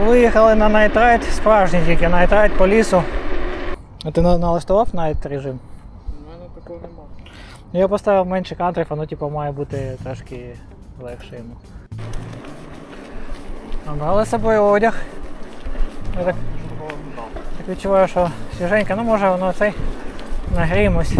Виїхали на найтрайт, справжній тільки найтрайт по лісу. А ти на- налаштував найт режим? У мене такого нема. Ну, Я поставив менше кантрів, воно типу, має бути трошки легше йому. Набрали з собою одяг. Я так, так відчуваю, що свіженько, ну може воно цей нагріємось.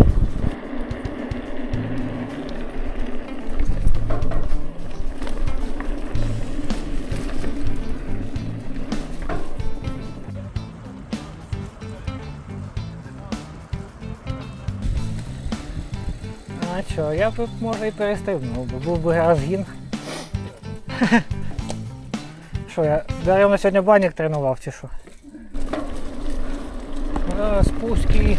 Що, я б може і перестрибнув, бо був би розгін. Що, я даремно сьогодні банік тренував чи що? Спуски.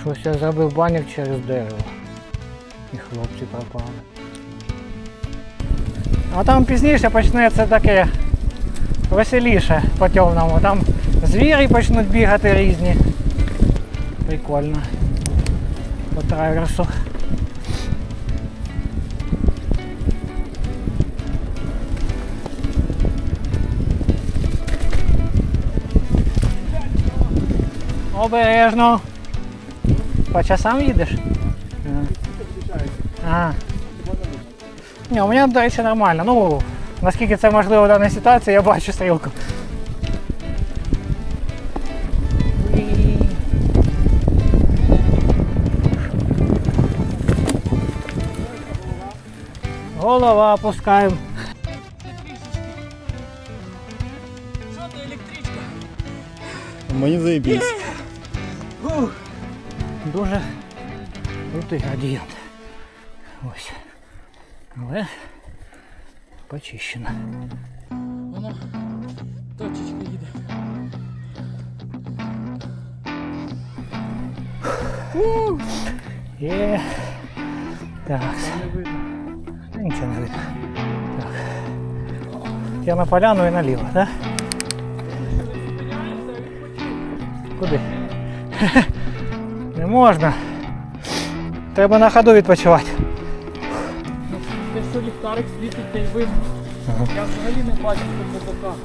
Щось я зробив банік через дерево. І хлопці пропали. А там пізніше почнеться таке веселіше по темному. Там звірі почнуть бігати різні. Прикольно. По траверсу. Обережно. По часам їдеш? А. Ні, у мене, до речі, нормально. Ну, наскільки це можливо в даній ситуації, я бачу стрілку. Уї. Голова опускаємо. Що ти електричка? Мені заєбісь. Дуже крутий градієнт. Ось. Але почищено. Воно точечка їде. Є. Так. Не видно. Та Нічого не видно. Так. Я на поляну і наліво, так? Куди? Не можна. Треба на ходу відпочивати. Те, що ліхтарик світить, та й видно. Я взагалі не бачу тут по боках.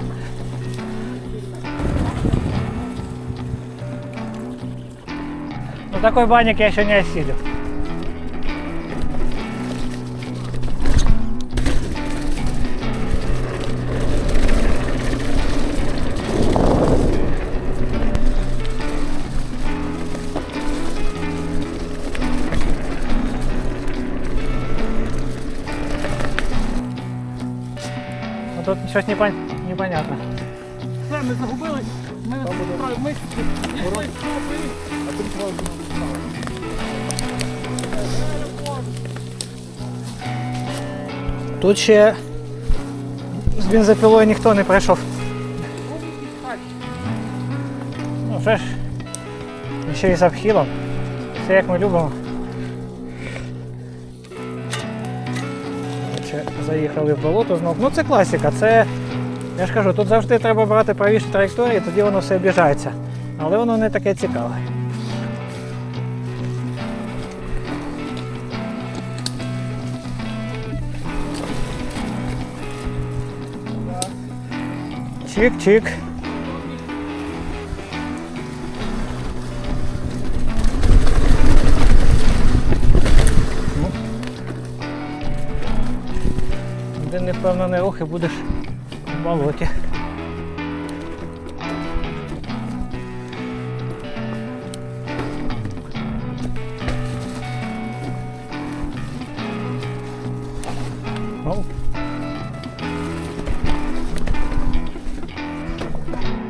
Ну такой банник я еще не осилил. Тут щось непон... непонятно. Все, ми загубились. Ми справи ми Ой, стопи. Тут ще з бензопилою ніхто не прийшов. Ну вже ж ще й з обхилом. Все як ми любимо. Заїхали в болото знов. Ну це класика, це. Я ж кажу, тут завжди треба брати правіші траєкторії, тоді воно все обіжається. Але воно не таке цікаве. Чик-чик. Де невпевнений рух і будеш в болоті.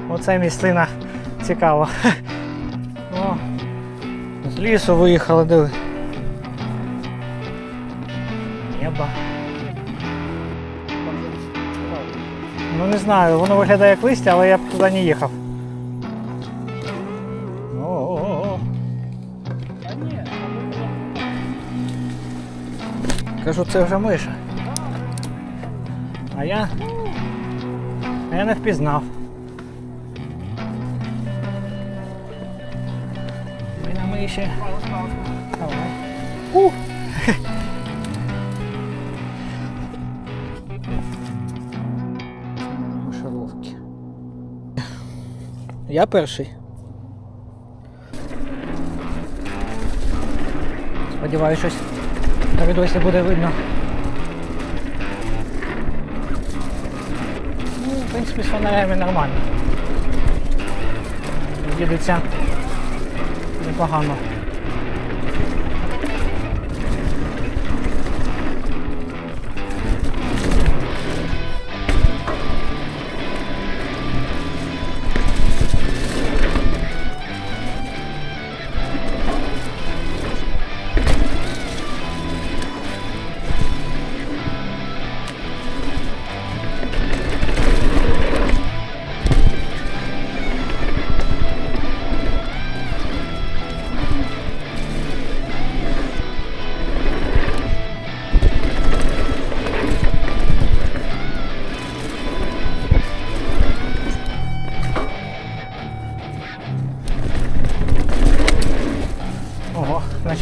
Оце місцина цікава. О, з лісу виїхали, диви. Небо. Ну не знаю, воно виглядає як листя, але я б туди не їхав. О -о -о. Кажу, це вже миша. А я... А я не впізнав. Ми на миші. Давай. Ух. Я перший. Сподіваюсь, щось на буде видно. Ну, в принципі, з фонарями нормально. Їдеться непогано.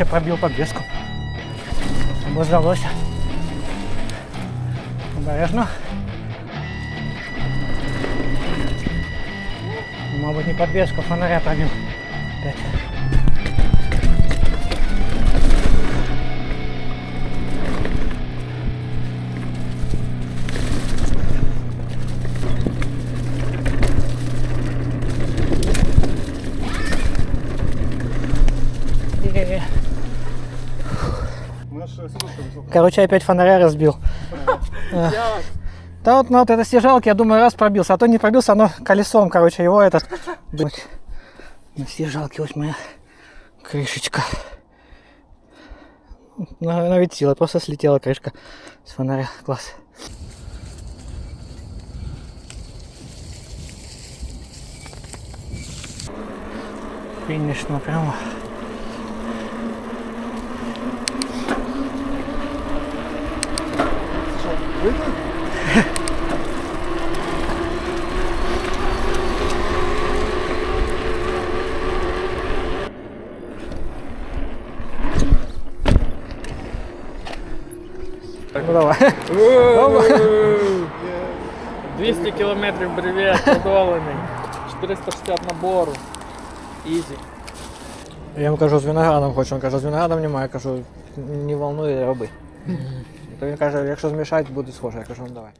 Витя пробил подвеску. Ему сдалось. Обережно. Мабуть, не подвеску, а фонаря пробил. Опять. Короче, опять фонаря разбил. Да вот на вот этой стяжалке, я думаю, раз пробился. А то не пробился, оно колесом, короче, его этот... На стяжалке вот моя крышечка. На- Навитила, просто слетела крышка с фонаря. Класс. Финиш напрямо. Ну давай. 200 кілометрів бревет подолений. 460 набору. Ізі. Я йому кажу, з виноградом хочу. Він каже, з виноградом немає. Я кажу, не волнує, роби. То він каже, якщо змішають, буде схоже. Я кажу, ну давай.